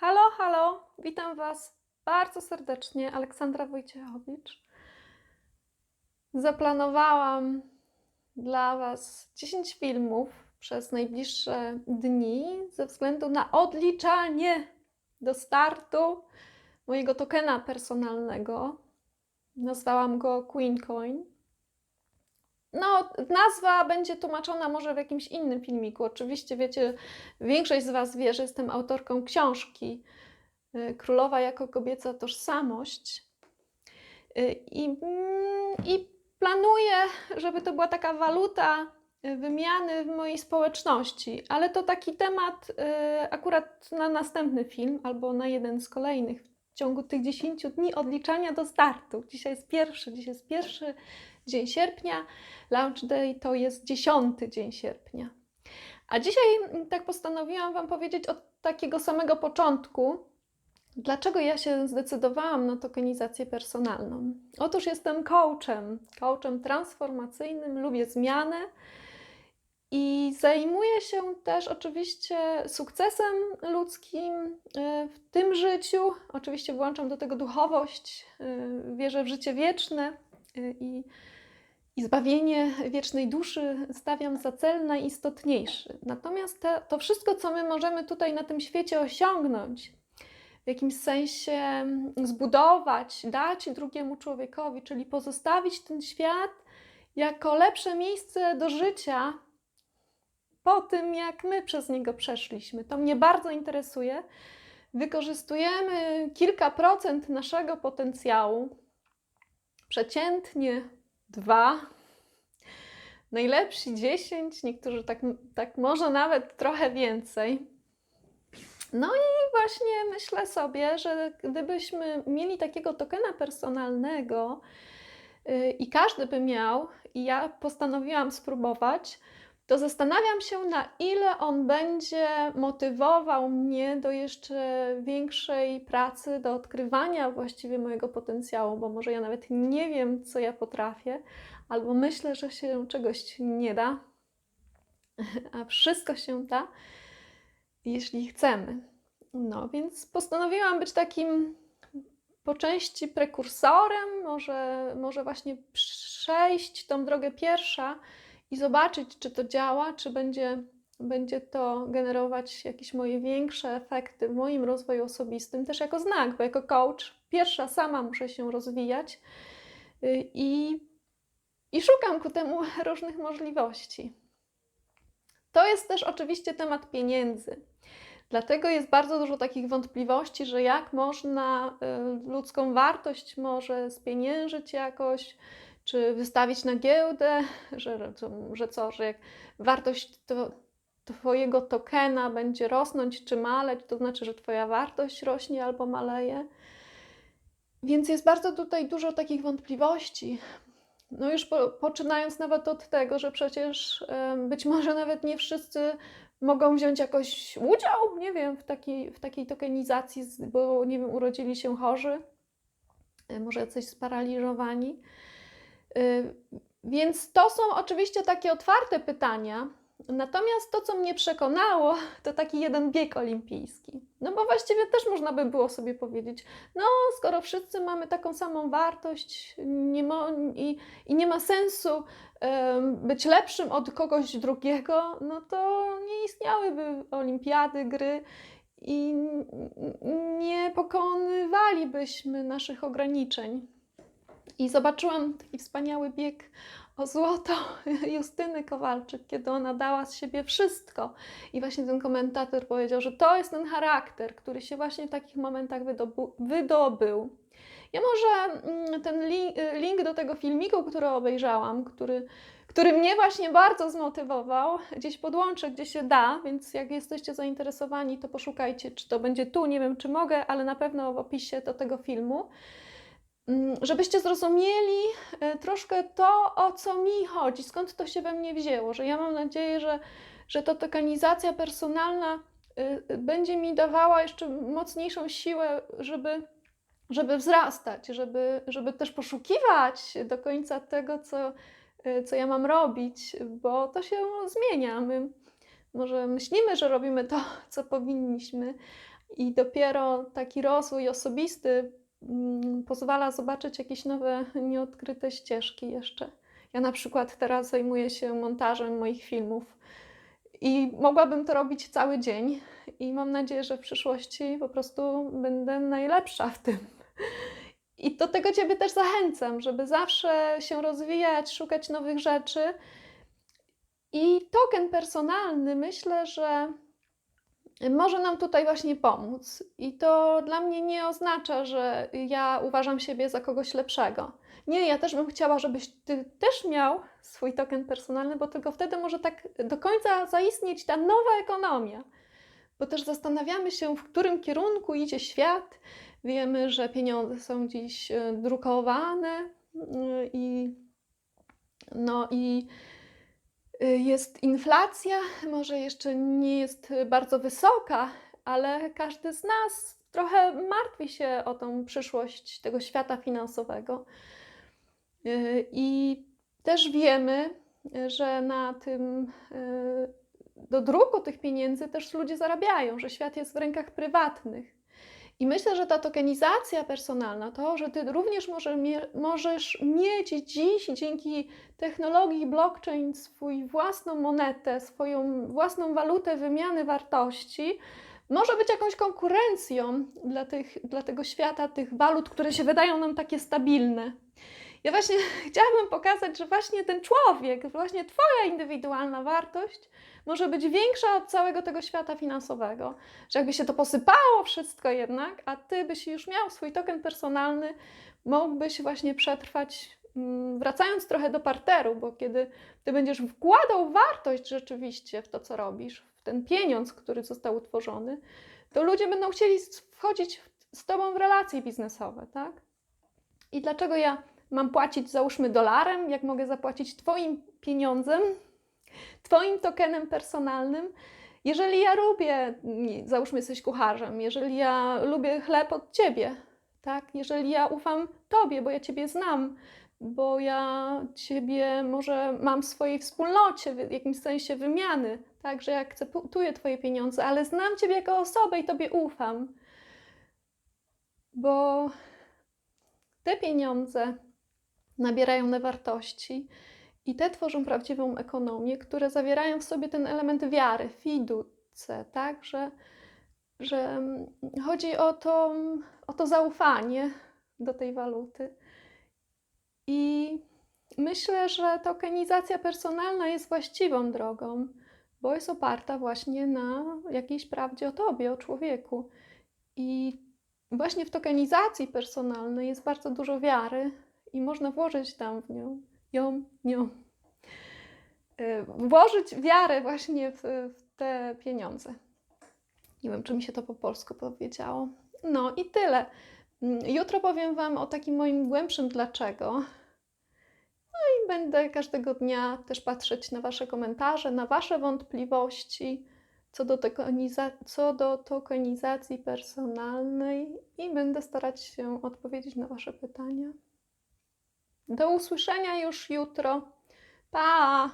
Halo, halo, witam Was bardzo serdecznie, Aleksandra Wojciechowicz. Zaplanowałam dla Was 10 filmów przez najbliższe dni ze względu na odliczanie do startu mojego tokena personalnego. Nazwałam go Queen Coin. No, nazwa będzie tłumaczona może w jakimś innym filmiku. Oczywiście wiecie, większość z Was wie, że jestem autorką książki y, Królowa jako kobieca tożsamość. Y, I, mm, I planuję, żeby to była taka waluta y, wymiany w mojej społeczności, ale to taki temat akurat na następny film albo na jeden z kolejnych ciągu tych 10 dni odliczania do startu. Dzisiaj jest pierwszy, dzisiaj jest pierwszy dzień sierpnia. Launch Day to jest dziesiąty dzień sierpnia. A dzisiaj mm, tak postanowiłam Wam powiedzieć od takiego samego początku, dlaczego ja się zdecydowałam na tokenizację personalną. Otóż jestem coachem, coachem transformacyjnym, lubię zmianę i zajmuję się też oczywiście sukcesem ludzkim y, w tym życiu. Oczywiście włączam do tego duchowość, y, wierzę w życie wieczne y, i i zbawienie wiecznej duszy stawiam za cel najistotniejszy. Natomiast te, to wszystko, co my możemy tutaj na tym świecie osiągnąć, w jakimś sensie zbudować, dać drugiemu człowiekowi, czyli pozostawić ten świat jako lepsze miejsce do życia po tym, jak my przez niego przeszliśmy. To mnie bardzo interesuje. Wykorzystujemy kilka procent naszego potencjału, przeciętnie dwa, najlepsi 10, niektórzy tak, tak może nawet trochę więcej. No i właśnie myślę sobie, że gdybyśmy mieli takiego tokena personalnego yy, i każdy by miał, i ja postanowiłam spróbować, to zastanawiam się, na ile on będzie motywował mnie do jeszcze większej pracy, do odkrywania właściwie mojego potencjału, bo może ja nawet nie wiem, co ja potrafię, albo myślę, że się czegoś nie da, a wszystko się da, jeśli chcemy. No więc postanowiłam być takim po części prekursorem, może, może właśnie przejść tą drogę pierwsza i zobaczyć, czy to działa, czy będzie, będzie to generować jakieś moje większe efekty w moim rozwoju osobistym, też jako znak, bo jako coach pierwsza sama muszę się rozwijać y, i, i szukam ku temu różnych możliwości. To jest też oczywiście temat pieniędzy. Dlatego jest bardzo dużo takich wątpliwości, że jak można y, ludzką wartość może spieniężyć jakoś, czy wystawić na giełdę, że, że co, że jak wartość to, Twojego tokena będzie rosnąć czy maleć, to znaczy, że Twoja wartość rośnie albo maleje. Więc jest bardzo tutaj dużo takich wątpliwości. No już po, poczynając nawet od tego, że przecież y, być może nawet nie wszyscy mogą wziąć jakoś udział, nie wiem, w takiej, w takiej tokenizacji, bo nie wiem, urodzili się chorzy, y, może jacyś sparaliżowani. Y, więc to są oczywiście takie otwarte pytania. Natomiast to, co mnie przekonało, to taki jeden bieg olimpijski. No bo właściwie też można by było sobie powiedzieć, no skoro wszyscy mamy taką samą wartość nie i, i nie ma sensu um, być lepszym od kogoś drugiego, no to nie istniałyby olimpiady, gry i nie pokonywalibyśmy naszych ograniczeń. I zobaczyłam taki wspaniały bieg o złoto Justyny Kowalczyk, kiedy ona dała z siebie wszystko. I właśnie ten komentator powiedział, że to jest ten charakter, który się właśnie w takich momentach wydobył. Ja może mm, ten link do tego filmiku, który obejrzałam, który, który mnie właśnie bardzo zmotywował, gdzieś podłączę, gdzie się da, więc jak jesteście zainteresowani, to poszukajcie, czy to będzie tu, nie wiem, czy mogę, ale na pewno w opisie do tego filmu. Mm, żebyście zrozumieli e, troszkę to, o co mi chodzi, skąd to się we mnie wzięło, że ja mam nadzieję, że, że ta tokenizacja personalna e, będzie mi dawała jeszcze mocniejszą siłę, żeby, żeby wzrastać, żeby, żeby też poszukiwać do końca tego, co, e, co ja mam robić, bo to się zmienia. My może myślimy, że robimy to, co powinniśmy, I dopiero taki rozwój osobisty pozwala zobaczyć jakieś nowe, nieodkryte ścieżki jeszcze. Ja na przykład teraz zajmuję się montażem moich filmów i mogłabym to robić cały dzień i mam nadzieję, że w przyszłości po prostu będę najlepsza w tym. I do tego Ciebie też zachęcam, żeby zawsze się rozwijać, szukać nowych rzeczy. I token personalny myślę, że może nam tutaj właśnie pomóc. I to dla mnie nie oznacza, że ja uważam siebie za kogoś lepszego. Nie, ja też bym chciała, żebyś ty też miał swój token personalny, bo tylko wtedy może tak do końca zaistnieć ta nowa ekonomia. Bo też zastanawiamy się, w którym kierunku idzie świat. Wiemy, że pieniądze są dziś e, drukowane y, i no i jest inflacja, może jeszcze nie jest bardzo wysoka, ale każdy z nas trochę martwi się o tą przyszłość tego świata finansowego. Y, I też wiemy, że na tym do druku tych pieniędzy też ludzie zarabiają, że świat jest w rękach prywatnych. I myślę, że ta tokenizacja personalna, to, że ty również możesz mieć dziś dzięki technologii blockchain swój własną monetę, swoją własną walutę wymiany wartości, może być jakąś konkurencją dla, tych, dla tego świata, tych walut, które się wydają nam takie stabilne. Ja właśnie chciałabym pokazać, że właśnie ten człowiek, właśnie Twoja indywidualna wartość może być większa od całego tego świata finansowego. Że jakby się to posypało wszystko jednak, a Ty byś już miał swój token personalny, mógłbyś właśnie przetrwać, mm, wracając trochę do parteru, bo kiedy Ty będziesz wkładał wartość rzeczywiście w to, co robisz, w ten pieniądz, który został utworzony, to ludzie będą chcieli wchodzić z Tobą w relacje biznesowe, tak? I dlaczego ja mam płacić, załóżmy, dolarem, jak mogę zapłacić Twoim pieniądzem, Twoim tokenem personalnym. Jeżeli ja lubię, załóżmy, jesteś kucharzem, jeżeli ja lubię chleb od Ciebie, tak? Jeżeli ja ufam Tobie, bo ja Ciebie znam, bo ja Ciebie może mam w swojej wspólnocie, w jakimś sensie wymiany, tak? Że ja akceptuję Twoje pieniądze, ale znam Ciebie jako osobę i Tobie ufam. Bo te pieniądze nabierają na wartości i te tworzą prawdziwą ekonomię, które zawierają w sobie ten element wiary, fiduce, tak, że, że chodzi o to, o to zaufanie do tej waluty. I myślę, że tokenizacja personalna jest właściwą drogą, bo jest oparta właśnie na jakiejś prawdzie o tobie, o człowieku. I właśnie w tokenizacji personalnej jest bardzo dużo wiary, i można włożyć tam w nią, ją, nią. E, włożyć wiarę właśnie w, w te pieniądze. Nie wiem, czy mi się to po polsku powiedziało. No i tyle. Mm, jutro powiem Wam o takim moim głębszym dlaczego. No i będę każdego dnia też patrzeć na Wasze komentarze, na Wasze wątpliwości co do, tokeniza- co do tokenizacji personalnej i będę starać się odpowiedzieć na Wasze pytania. Do usłyszenia już jutro. Pa!